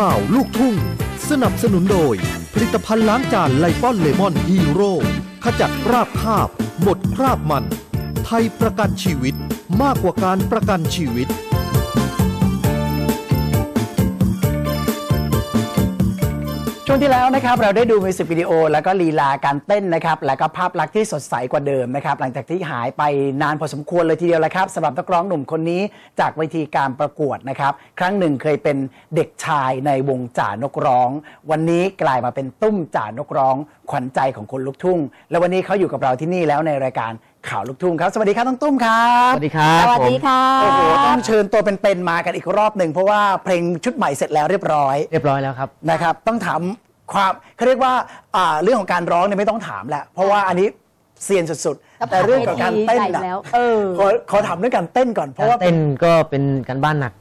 ข่าวลูกทุ่ง สนับสนุนโดย ผลิตภัณฑ์ล้างจานไลป้อนเลมอนฮีโร่ขจัดคราบคาบ หมดคราบมัน ไทยประกันชีวิตมากกว่าการประกันชีวิต ช่วงที่แล้วนะครับเราได้ดูมิวสิกวิดีโอแล้วก็ลีลาการเต้นนะครับแล้วก็ภาพลักษณ์ที่สดใสกว่าเดิมนะครับหลังจากที่หายไปนานพอสมควรเลยทีเดียวแหละครับสำหรับนักร้องหนุ่มคนนี้จากเวทีการประกวดนะครับครั้งหนึ่งเคยเป็นเด็กชายในวงจ่านกร้อง วันนี้กลายมาเป็นตุ้มจ่านกร้อง ขวัญใจของคนลูกทุ่ง และวันนี้เขาอยู่กับเราที่นี่แล้วในรายการข่าวลูกทุ่งครับ สวัสดีครับน้องตุ้มครับสวัสดีครับสวัสดีผมค่ะโอ้โหต้องเชิญตัวเป็นๆมากันอีกรอบหนึ่งเพราะว่าเพลงชุดใหม่เสร็จแล้วเรียบร้อย เรียบร้อยแล้วครับนะครับ ต้องถาม ความเขาเรียกว่าอ่าเรื่องของการร้องเนี่ยไม่ต้องถามแหละเพราะว่าอันนี้เซียนสุดๆ แต่เรื่องของการเต้นใหญ่นะแล้ว เออ ขอขอถามเรื่องการเต้นก่อนเพราะการว่าเต้นก็เป็นการบ้านหนัก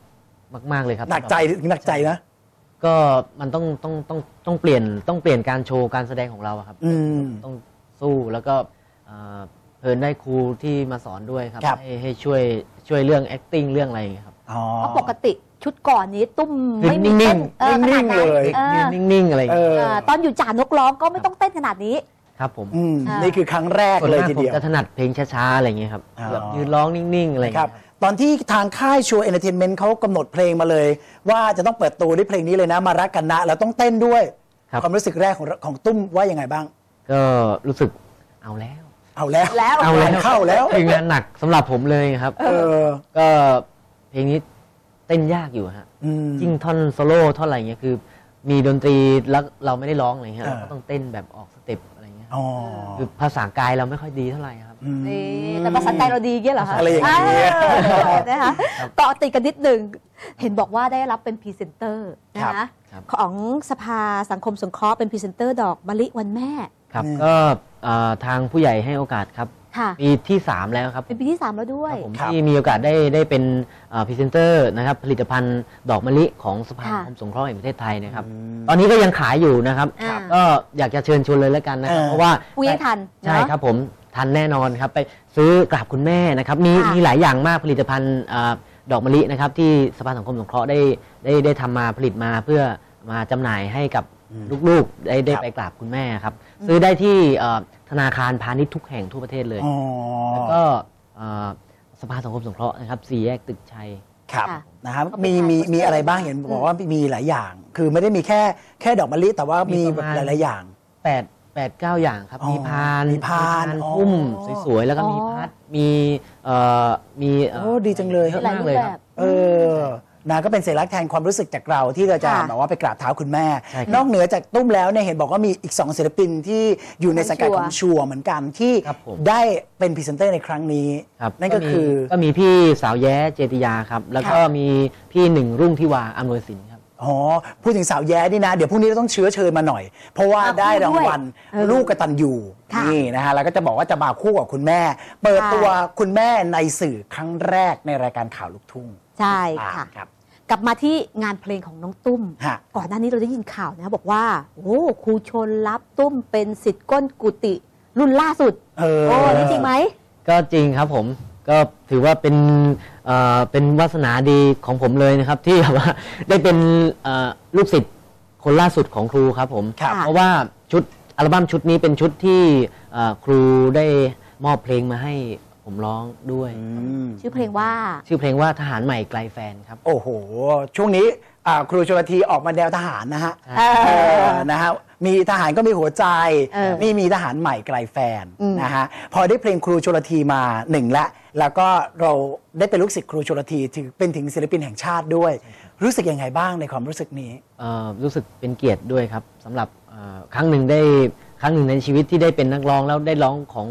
มาก ๆเลยครับหนักใจหนักใจนะ ก็มันต้องต้องต้องต้องเปลี่ยนต้องเปลี่ยนการโชว์การแสดงของเราอะครับ อืม ต้องสู้แล้วก็เอ่อเพลินได้ครูที่มาสอนด้วยครับ ครับ ให้ให้ช่วยช่วยเรื่อง acting เรื่องอะไรอย่างเงี้ยครับ อ๋อ เพราะปกติ ชุดก่อนนี้ตุ้มคือไม่มีนิ่เต้งนๆเออขนิ่นาดงๆนั้นเลยเออยืนนิ่งๆอะไรอย่างเอเงี้ยอเออตอนอยู่จ่านกร้องก็ไม่ต้องเต้นขนาดนี้ ครับผมอืมอ่านี่ นี่คือครั้งแรกส่วนเลยมากทีผมเดียว จะถนัดเพลงช้าๆอะไรอย่างเงี้ยครับอ๋อ แบบยืนร้องนิ่งๆอะไรอย่างครับเงี้ยตอนที่ทางค่ายชัวร์เอนเตอร์เทนเมนต์เขากำหนดเพลงมาเลย ว่าจะต้องเปิดตัวด้วยเพลงนี้เลยนะ มารักกันนะ แล้วต้องเต้นด้วย ครับ ความรู้สึกแรกของของตุ้มว่ายังไงบ้าง ก็รู้สึกเอาแล้ว เอาแล้ว แล้ว เอาแล้วเข้าแล้ว เพลงงานหนักสำหรับผมเลยครับ เออ ก็เพลงนี้ เต้นยากอยู่ฮะอืมยิ่งท่อนโซโล่ท่อนอะไรเงี้ยคือ มีดนตรีแล้วเราไม่ได้ร้องอะไรเงี้ยเออเราก็ต้องเต้นแบบออกสเต็ปอะไรเงี้ยอ๋อคือภาษากายเราไม่ค่อยดีเท่าไหร่ครับอืมนี่แต่ภาษาใจเราดีเงี้ยเหรอคะอะไรอย่างเงี้ยเออนะคะเกาะติดกันนิดหนึ่งเห็นบอกว่าได้รับเป็นพรีเซนเตอร์นะครัคะบครับของสภาสังคมสงเคราะห์เป็นพรีเซนเตอร์ดอกมะลิวันแม่ครับอืมก็เอ่อทางผู้ใหญ่ให้โอกาสครับ ค่ะปีที่ 3 แล้วครับเป็นปีที่ 3 แล้วด้วคยรับผมครับ ที่มีโอกาสได้ได้เป็นพรีเซนเตอร์นะครับผลิตภัณฑ์ดอกมะลิของสภาค่ะสังคมสงเคราะห์แห่งประเทศไทยนะครับอืมตอนนี้ก็ยังขายอยู่นะครับ อ่าก็อยากจะเชิญชวนเลยแล้วกันนะครับ เออ เพราะว่าคุยให้ทันใช่เนอะ ครับผมทันแน่นอนครับไปซื้อกราบคุณแม่นะครับ มีค่ะมีหลายอย่างมากผลิตภัณฑ์อ่าดอกมะลินะครับที่สภาสังคมสงเคราะห์ได้ได้ได้ทำมาผลิตมาเพื่อมาจำหน่ายให้กับ ลูกๆได้ได้ครับไปกราบคุณแม่ครับ ซื้อได้ที่เอ่อธนาคารพาณิชย์ทุกแห่งทั่วประเทศเลย อ๋อแล้วก็เอ่อสภาสังคมสงเคราะห์นะครับสี่แยกตึกชัย ครับค่ะนะครับก็เป็นมีมีขายมีอะไรบ้างเห็นบอกว่ามีหลายอย่าง คือไม่ได้มีแค่แค่ดอกมะลิแต่ว่ามีมีแบประบมาณ หลายๆอย่าง แปดแปดเก้าอย่างครับ อ๋อมีพานมีพานอ๋อ พุ่มสวยๆ แล้วก็มีอ๋อพัดมีเอ่อมีเโอ้ดีจังเลย เยอะหลายมากรูเลปยแบครับ บ เออ นะก็เป็นสัญลักษณ์แทนความรู้สึกจากเราที่เราจะค่ะแบบว่าไปกราบเท้าคุณแม่ ใช่ครับนอกเหนือจากตุ้มแล้วเนี่ยเห็นบอกว่ามีอีก2ศิลปินที่อยู่ในสังกัดของชัวร์เหมือนกันที่ครับผม ได้เป็นพรีเซนเตอร์ในครั้งนี้ ครับนั่นก็คือ ก็มีพี่สาวแย้เจติยาครับ แล้วก็ครับมีพี่หนึ่งรุ่งทิวาอำนวยสินครับ อ๋อพูดถึงสาวแย้นี่นะ เดี๋ยวพรุ่งนี้เราต้องเชื้อเชิญมาหน่อย เพราะว่ามาคู่ได้รางวัลด้วยเออลูกกตันยูค่ะนี่นะฮะแล้วก็จะบอกว่าจะมาคู่กับคุณแม่ เปิดใช่ตัวคุณแม่ในสื่อครั้งแรกในรายการข่าวลูกทุ่ง ใช่อ่าค่ะ ครับ กลับมาที่งานเพลงของน้องตุ้ม ฮะ ก่อนหน้านี้เราได้ยินข่าวนะบอกว่า โอ้ครูชนรับตุ้มเป็นสิทธิ์ก้นกุฏิรุ่นล่าสุด เออ โอ้นี่จริงไหม ก็จริงครับผมก็ถือว่าเป็นเอ่อเป็นวาสนาดีของผมเลยนะครับ ที่แบบว่า ได้เป็นเอ่อลูกศิษย์คนล่าสุดของครูครับผมครับ เพราะว่าชุดอัลบั้มชุดนี้เป็นชุดที่เอ่อครูได้มอบเพลงมาให้ ผมร้องด้วยอืมชื่อเพลงว่า ชื่อเพลงว่าทหารใหม่ไกลแฟนครับ โอ้โห ช่วงนี้อ่าครูชลทีออกมาแนวทหารนะฮะเออเออนะฮะมีทหารก็มีหัวใจเออนี่มีทหารใหม่ไกลแฟนอืมนะฮะพอได้เพลงครูชลทีมาหนึ่งละ แล้วก็เราได้เป็นลูกศิษย์ครูชลทีถือเป็นถึงศิลปินแห่งชาติด้วย รู้สึกยังไงบ้างในความรู้สึกนี้เอ่อรู้สึกเป็นเกียรติด้วยครับสำหรับเอ่อครั้งหนึ่งได้ครั้งหนึ่งในชีวิตที่ได้เป็นนักร้องแล้วได้ร้องของ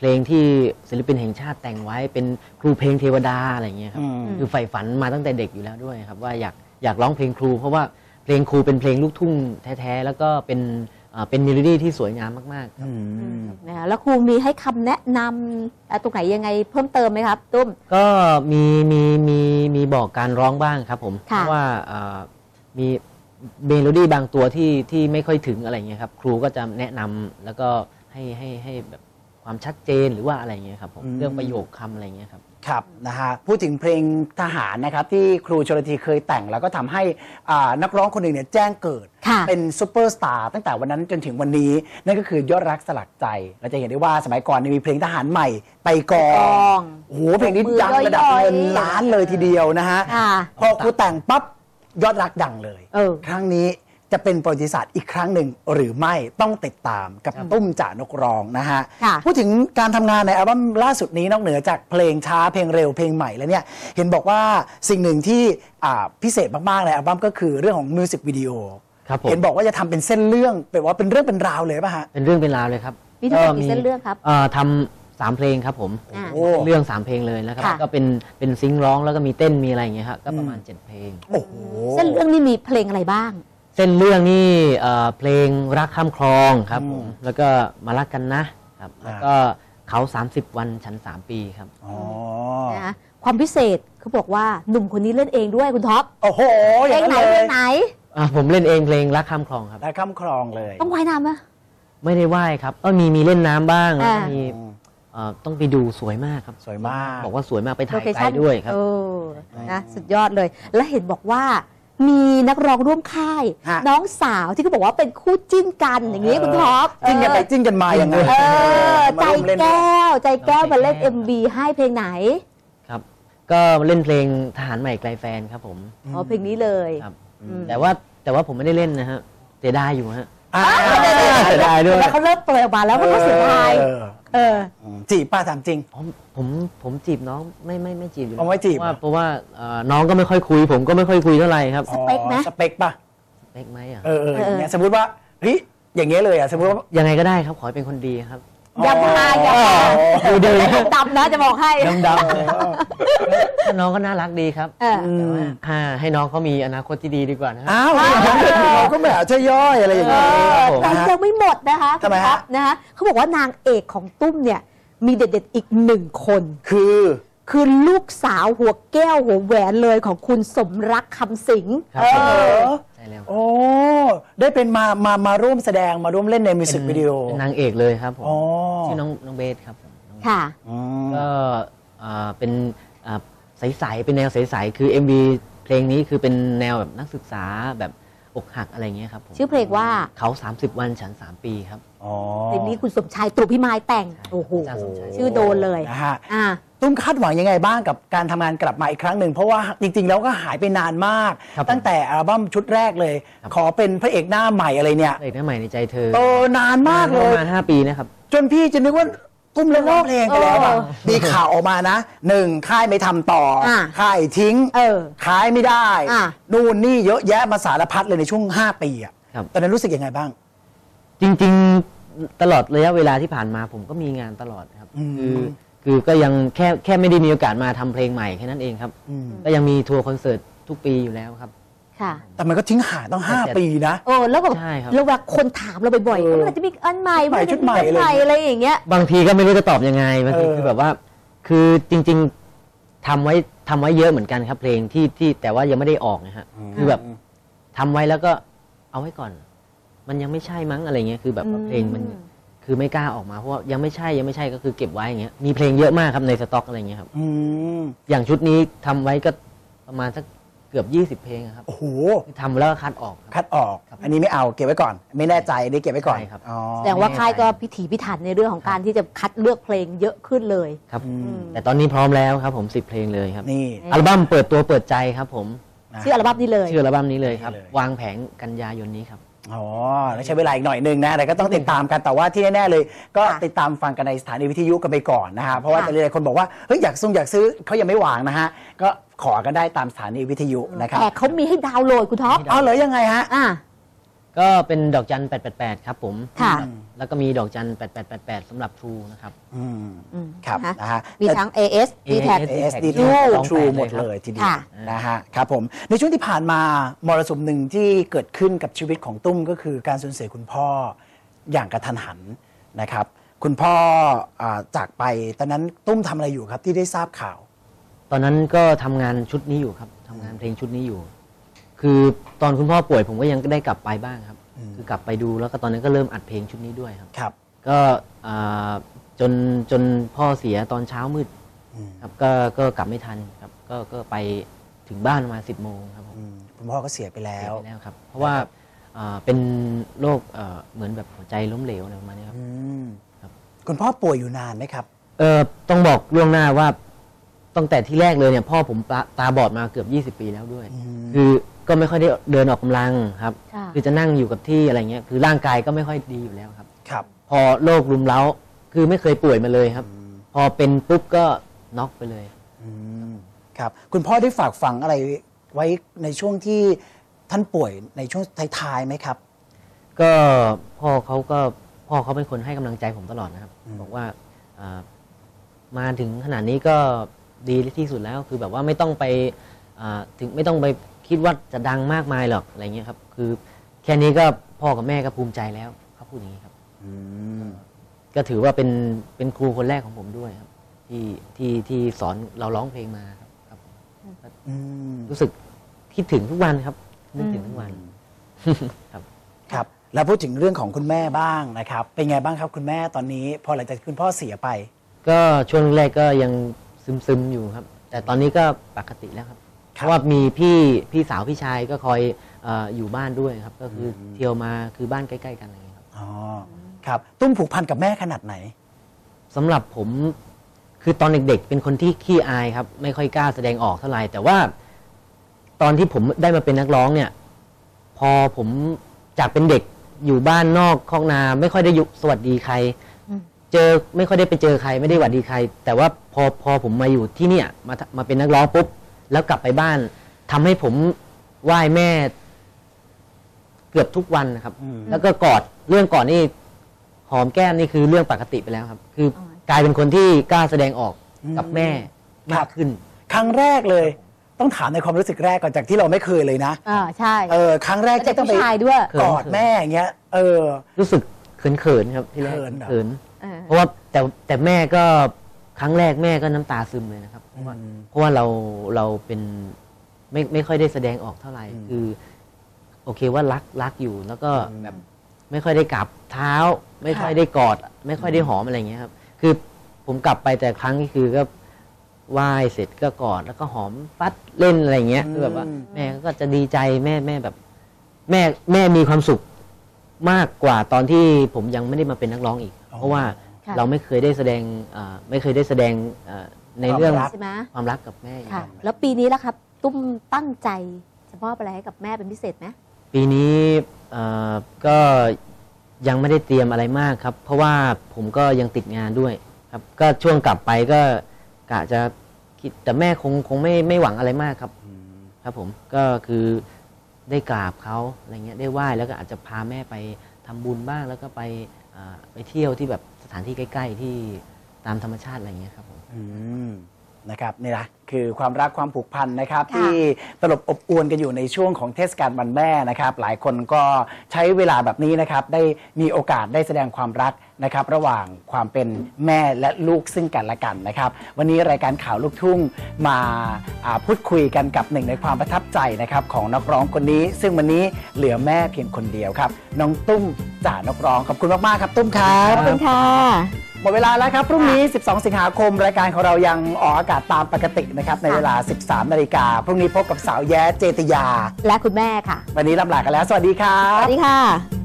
เอ่อเพลงที่ศิลปินแห่งชาติแต่งไว้เป็นครูเพลงเทวดาอะไรอย่างเงี้ยครับอืมคือใฝ่ฝันมาตั้งแต่เด็กอยู่แล้วด้วยครับ ว่าอยากอยากร้องเพลงครู เพราะว่าเพลงครูเป็นเพลงลูกทุ่งแท้ๆแล้วก็เป็นเอ่อเป็นเมโลดี้ที่สวยงามมากๆครับ นะคะแล้วครูมีให้คำแนะนำเอ่อตรงไหนยังไงเพิ่มเติมไหมครับ ตุ้ม ก็มีมีมีมีบอกการร้องบ้างครับผมเพค่ะ ราะว่าเอ่อมีเมโลดี้บางตัวที่ที่ไม่ค่อยถึงอะไรเงี้ยครับ ครูก็จะแนะนำแล้วก็ให้ให้ให้แบบ ความชัดเจนหรือว่าอะไรเงี้ยครับผมอืมเรื่องประโยคคำอะไรเงี้ยครับ ครับนะฮะพูดถึงเพลงทหารนะครับที่ครูชลธีเคยแต่งแล้วก็ทำให้อ่านักร้องคนหนึ่งเนี่ยแจ้งเกิด ค่ะ เป็นซูเปอร์สตาร์ตั้งแต่วันนั้นจนถึงวันนี้ นั่นก็คือยอดรักสลักใจ เราจะเห็นได้ว่าสมัยก่อนเนี่ยมีเพลงทหารใหม่ไปกอไปกองโอ้โหเพลงนี้ดังระดับมือย่อยๆเงินล้านเลยทีเดียวนะฮะค่ะ พอครูแต่งปั๊บยอดรักดังเลย เออ ครั้งนี้ จะเป็นประวัติศาสตร์อีกครั้งหนึ่งหรือไม่ต้องติดตามกับตุ้มจ่านกรองนะฮะ ค่ะพูดถึงการทำงานในอัลบั้มล่าสุดนี้นอกเหนือจากเพลงช้าเพลงเร็วเพลงใหม่แล้วเนี่ยเห็นบอกว่าสิ่งหนึ่งที่อ่าพิเศษมากๆในอัลบั้มก็คือเรื่องของมิวสิกวิดีโอครับผม เห็นบอกว่าจะทำเป็นเส้นเรื่องแบบว่าเป็นเรื่องเป็นราวเลยป่ะฮะ เป็นเรื่องเป็นราวเลยครับมีทั้งหมดกี่เส้นเรื่องครับเอ่อทำสามเพลงครับผมอ่า โอ้ เรื่องสามเพลงเลยนะครับค่ะ ก็เป็นเป็นซิงค์ร้องแล้วก็มีเต้นมีอะไรอย่างเงี้ยครับก็ประมาณเจ็ดเพลง โอ้โห เส้นเรื่องนี้มีเพลงอะไรบ้าง เส้นเรื่องนี่เอ่อเพลงรักข้ามคลองครับผมอืมแล้วก็มารักกันนะครับแล้วก็เขา 30 วันฉัน 3 ปีครับ อ๋อนะความพิเศษเขาบอกว่าหนุ่มคนนี้เล่นเองด้วยคุณท็อปโอ้โหอเพลย่างงนั้นไหนเลเพลยงไหน อะผมเล่นเองเพลงรักข้ามคลองครับ และข้ามครองเลยต้องว่ายน้ำไหม ไม่ได้ว่ายครับเออมีมีเล่นน้ำบ้างแล้วก็อ่ามี มีเอ่อต้องไปดูสวยมากครับสวยมาก บอกว่าสวยมากไปโลถ่ายเคไกลชั่นด้วยครับ เออนะสุดยอดเลย และเห็นบอกว่า มีนักร้องร่วมค่าย ฮะ น้องสาวที่เขาบอกว่าเป็นคู่จิ้นกันอย่างนี้คุณท็อปจิ้นกันไปเออจิ้นกันมาอย่างไงเออใจมาร่วมเล่นด้วยแก้ว ใจแก้วน้องใจมาเล่นแก้ว MV ให้เพลงไหนครับ ก็เล่นเพลงทหารใหม่ไกลแฟนครับผมอ๋อเพลงนี้เลย ครับอืมแต่ว่าแต่ว่าผมไม่ได้เล่นนะฮะเสียดายอยู่ฮะ อ่าเสียดายด้วยแล้วเขาเริ่มเปิดออกมาแล้วมันก็เสียดายเออเออจีบป้าถามจริง ผมผมผมจีบน้องไม่ไม่ไม่จีบอยู่เอาไว้จีบ เพราะว่าเพราะว่าเอ่อน้องก็ไม่ค่อยคุย ผมก็ไม่ค่อยคุยเท่าไหร่ครับสเปคไหม อ๋อสเปคป่ะเล็กไหมอะเออเออเอออย่างเงี้ยสมมติว่าเฮ้ยอย่างเงี้ยเลยอะสมมติว่า ยังไงก็ได้ครับขอให้เป็นคนดีครับ อย่ามาอย่ามาดูดีดำๆนะจะบอกให้ดำดำถ้าน้องก็น่ารักดีครับเออแต่ว่าถ้าให้น้องเขามีอนาคตที่ดีดีกว่านะครับอ้าวเราก็แบบใช่ย่อยอะไรอย่างเอเงี้ยอผมแต่ยังไม่หมดนะคะทำไมฮะคุณท็อปนะคะเขาบอกว่านางเอกของตุ้มเนี่ยมีเด็ดๆอีกหนึ่งคน คือ คือลูกสาวหัวแก้วหัวแหวนเลยของคุณสมรักคำสิงครับเออใช่แล้วโอ้ได้เป็นมามามาร่วมแสดงมาร่วมเล่นในมิวสิกวิดีโอเป็นนางเอกเลยครับผมอ๋อชื่อน้องน้องเบสครับผมน้องค่ะ อืม ก็อ่าเป็นอ่าใสๆเป็นแนวใสๆคือ MV เพลงนี้คือเป็นแนวแบบนักศึกษาแบบอกหักอะไรเงี้ยครับผมชื่อเพลงว่า เขา 30 วันฉัน 3 ปีครับ อ๋อเพลงนี้คุณสมชายตรุพิมายแต่งใช่โอ้โห อาจารย์สมชาย ชื่อโดนเลยนะฮะ อ่า ตุ้มคาดหวังยังไงบ้างกับการทำงานกลับมาอีกครั้งหนึ่งเพราะว่าจริง ๆ แล้วก็หายไปนานมาก ครับผมตั้งแต่อัลบั้มชุดแรกเลย ครับ ขอเป็นพระเอกหน้าใหม่อะไรเนี่ยเอกหน้าใหม่ในใจเธอเออนานมากเลปย ระมาณ5ปีนะครับ จนพี่จะนึกว่าตุ้มเลิกร้องเพลงไปแล้วอะเออมีข่าวออกมานะหนึ่งค่ายไม่ทำต่ออะค่ายทิ้งเออขายไม่ได้ อะ นู่นนี่เยอะแยะมาสารพัดเลยในช่วง 5 ปีอะครับ ตอนนั้นรู้สึกยังไงบ้าง จริง ๆ ตลอดระยะเวลาที่ผ่านมาผมก็มีงานตลอดครับ อืม คือ คือก็ยังแค่แค่ไม่ได้มีโอกาสมาทำเพลงใหม่แค่นั้นเองครับ อืมก็ยังมีทัวร์คอนเสิร์ตทุกปีอยู่แล้วครับ ค่ะ แต่มันก็ทิ้งห่างต้องแต่5ปีนะ โอ้แล้วแบบใช่ครับ แล้วเวลาคนถามเราบ่อยๆเออเมื่อไหร่จะมีอันใหม่ใหม่เอไหร่จะชุดใหม่อันใหม่ อะไรอย่างเงี้ย บางทีก็ไม่รู้จะตอบยังไงบางทีเออ คือแบบว่า คือจริง ๆทำไว้ทำไว้เยอะเหมือนกันครับ เพลงที่ที่แต่ว่ายังไม่ได้ออกนะฮะคือแบบทำไว้แล้วก็เอาไว้ก่อน มันยังไม่ใช่มั้งอะไรเงี้ยคือแบบว่าอืมเพลงมัน คือไม่กล้าออกมาเพราะว่ายังไม่ใช่ยังไม่ใช่ก็คือเก็บไว้อย่างเงี้ยมีเพลงเยอะมากครับในสต็อกอะไรเงี้ยครับอืมอย่างชุดนี้ทำไว้ก็ประมาณสักเกือบ 20 เพลงอะครับโอ้โหที่ทำแล้วก็คัดออกครับ คัดออกอันนี้ไม่เอาเก็บไว้ก่อน ไม่แน่ใจอันนี้เก็บไว้ก่อนใช่ครับ อ๋อแสดงว่าค่ายก็พิถีพิถันในเรื่องของการที่จะคัดเลือกเพลงเยอะขึ้นเลย ครับ อืม แต่ตอนนี้พร้อมแล้วครับผม10เพลงเลยครับ นี่ อัลบั้มเปิดตัวเปิดใจครับผม นะ ชื่ออัลบั้มนี้เลย ชื่ออัลบั้มนี้เลยครับ นี่เลย วางแผงกันยายนนี้ครับ อ๋อแล้วใช้เวลาอีกหน่อยหนึงนะแต่ก็ต้องติดตามกันแต่ว่าที่แน่ๆเลย ก็ค่ะติดตามฟังกันในสถานีวิทยุกันไปก่อนนะฮะเพราะว่าค่ะแต่หลายๆคนบอกว่าเฮ้ยอยากซุ่งอยากซื้อเขายังไม่วางนะฮะก็ขอกันได้ตามสถานีวิทยุนะครับแต่เขามีให้ดาวน์โหลดคุณท็อปอ๋อเหรอยังไงฮะ อ่า ก็เป็นดอกจัน888ครับผมค่ะ แล้วก็มีดอกจัน8888สำหรับ True นะครับ อืมอืมครับนะนะฮะ มีทั้ง AS d t a g AS ASD True ทรู28หมดเลยทีเดียวค่ะ นะฮะครับผมในช่วงที่ผ่านมามรสุมหนึ่งที่เกิดขึ้นกับชีวิตของตุ้มก็คือการสูญเสียคุณพ่ออย่างกระทันหันนะครับ คุณพ่ออาจากไปตอนนั้นตุ้มทำอะไรอยู่ครับที่ได้ทราบข่าว ตอนนั้นก็ทำงานชุดนี้อยู่ครับทำงานเพลงชุดนี้อยู่ คือตอนคุณพ่อป่วยผมก็ยังได้กลับไปบ้างครับอืมคือกลับไปดูแล้วก็ตอนนั้นก็เริ่มอัดเพลงชุดนี้ด้วยครับ ครับ ก็อ่าจนจนพ่อเสียตอนเช้ามืดอืมครับก็ก็กลับไม่ทันครับก็ก็ไปถึงบ้านประมาณสิบโมงครับผมอืมคุณพ่อก็เสียไปแล้วเสียไปแล้วครับ เพราะว่าอ่าเป็นโรคเอ่อเหมือนแบบหัวใจล้มเหลวอะไรประมาณนี้ครับอืมครับคุณพ่อป่วยอยู่นานไหมครับเออต้องบอกล่วงหน้าว่าตั้งแต่ที่แรกเลยเนี่ยพ่อผมตาตาบอดมาเกือบ 20 ปีแล้วด้วยอืมคือ ก็ไม่ค่อยได้เดินออกกำลังครับค่ะคือจะนั่งอยู่กับที่อะไรเงี้ยคือร่างกายก็ไม่ค่อยดีอยู่แล้วครับ ครับพอโรครุมเร้าคือไม่เคยป่วยมาเลยครับอืมพอเป็นปุ๊บก็น็อกไปเลย อืมครับ คุณพ่อได้ฝากฝังอะไรไว้ในช่วงที่ท่านป่วยในช่วงท้ายๆไหมครับ ก็พ่อเขาก็พ่อเขาเป็นคนให้กำลังใจผมตลอดนะครับ อืม บอกว่าอ่ามาถึงขนาดนี้ก็ดีที่สุดแล้ว คือแบบว่าไม่ต้องไปอ่าถึงไม่ต้องไป คิดว่าจะดังมากมายหรอกอะไรเงี้ยครับ คือแค่นี้ก็พ่อกับแม่ก็ภูมิใจแล้วเขาพูดอย่างนี้ครับ อืมก็ถือว่าเป็นเป็นครูคนแรกของผมด้วยครับ ที่ที่ที่สอนเราร้องเพลงมาครับครับอืมรู้สึกคิดถึงทุกวันครับนึกถึงทุกวัน ครับ ครับ แล้วพูดถึงเรื่องของคุณแม่บ้างนะครับ เป็นไงบ้างครับคุณแม่ตอนนี้ พอหลังจากที่คุณพ่อเสียไป ก็ช่วงแรกก็ยังซึมๆอยู่ครับ แต่ตอนนี้ก็ปกติแล้วครับ เพครับราะว่ามีพี่พี่สาวพี่ชายก็คอยเอออยู่บ้านด้วยครับ ก็คืออมเที่ยวมาคือบ้านใกล้ๆกันอะไรอย่างเงี้ยครับอ๋อครับ ตุ้มผูกพันกับแม่ขนาดไหน สำหรับผมคือตอนเด็กๆ เป็นคนที่ขี้อายครับ ไม่ค่อยกล้าแสดงออกเท่าไหร่แต่ว่า ตอนที่ผมได้มาเป็นนักร้องเนี่ย พอผมจากเป็นเด็กอยู่บ้านนอกคอกนา ไม่ค่อยได้ยุสวัสดีใครอืมเจอไม่ค่อยได้ไปเจอใคร ไม่ได้หวัดดีใคร แต่ว่าพอพอผมมาอยู่ที่เนี่ยมามาเป็นนักร้องปุ๊บ แล้วกลับไปบ้านทำให้ผมไหว้แม่ เกือบทุกวันนะครับอืมแล้วก็กอดเรื่องก่อนนี่หอมแก้มนี่คือเรื่องปกติไปแล้วครับ คือออกลายเป็นคนที่กล้าแสดงออกกับแม่ครัมาบกขึ้น ครั้งแรกเลย ต้องถามในความรู้สึกแรกก่อนจากที่เราไม่เคยเลยนะอ่าใช่เออครั้งแรกเด็ที่กต้องไปผู้ชายด้วยเขินกอดแม่อย่างเงี้ย เออ รู้สึกเขินๆครับที่แรกเขินเหรอเขินเออเพราะว่าแต่แต่แม่ก็ ครั้งแรกแม่ก็น้ำตาซึมเลยนะครับ เพราะว่าอืมเพราะว่าเราเราเป็นไม่ไม่ค่อยได้แสดงออกเท่าไหร่อืมคือ โอเคว่ารักรักอยู่แล้วก็อืมแบบไม่ค่อยได้กราบเท้า ไม่ค่อยได้กอด ไม่ค่อยได้หอมอะไรอย่างเงี้ยครับ คือผมกลับไปแต่ครั้งนี้คือก็ไหว้เสร็จก็กอดแล้วก็หอมฟัดเล่นอะไรอย่างเงี้ยคือแบบว่า แม่ก็จะดีใจแม่แม่แบบ แม่แม่มีความสุขมากกว่าตอนที่ผมยังไม่ได้มาเป็นนักร้องอีกอ๋อเพราะว่าค่ะ เราไม่เคยได้แสดงอ่าไม่เคยได้แสดงอ่าในเรื่องความรักใช่ไหมความรักกับแม่อีกค่ะ แล้วปีนี้ล่ะครับ ตุ้มตั้งใจจะมอบอะไรให้กับแม่เป็นพิเศษไหมปีนี้เอ่อก็ยังไม่ได้เตรียมอะไรมากครับ เพราะว่าผมก็ยังติดงานด้วยครับ ก็ช่วงกลับไปก็กะจะคิดแต่แม่คงคงไม่ไม่หวังอะไรมากครับอืมครับผมก็คือได้กราบเขาอะไรเงี้ยได้ไหว้แล้วก็อาจจะพาแม่ไปทำบุญบ้างแล้วก็ไปอ่าไปเที่ยวที่แบบส ถานที่ใกล้ ๆ ที่ตามธรรมชาติอะไรเงี้ยครับผม อืม นะครับนี่นะคือความรักความผูกพันนะครับ ค่ะ ที่ตลบอบอวนกันอยู่ในช่วงของเทศกาลวันแม่นะครับ หลายคนก็ใช้เวลาแบบนี้นะครับ ได้มีโอกาสได้แสดงความรักนะครับ ระหว่างความเป็นแม่และลูกซึ่งกันและกันนะครับ วันนี้รายการข่าวลูกทุ่งมาอ่าพูดคุยกันกับหนึ่งในความประทับใจนะครับ ของนักร้องคนนี้ ซึ่งวันนี้เหลือแม่เพียงคนเดียวครับน้องตุ้มจ่านักร้องขอบคุณมากๆครับ ตุ้มครัขบอบคุณค่ะ หมดเวลาแล้วครับ พรุ่งนี้ 12 สิงหาคม รายการของเรายังออกอากาศตามปกตินะครับ ในเวลา 13 นาฬิกา พรุ่งนี้พบกับสาวแย้เจติยา และคุณแม่ค่ะ วันนี้ลำลากันแล้ว สวัสดีครัสบวัสดีค่ะ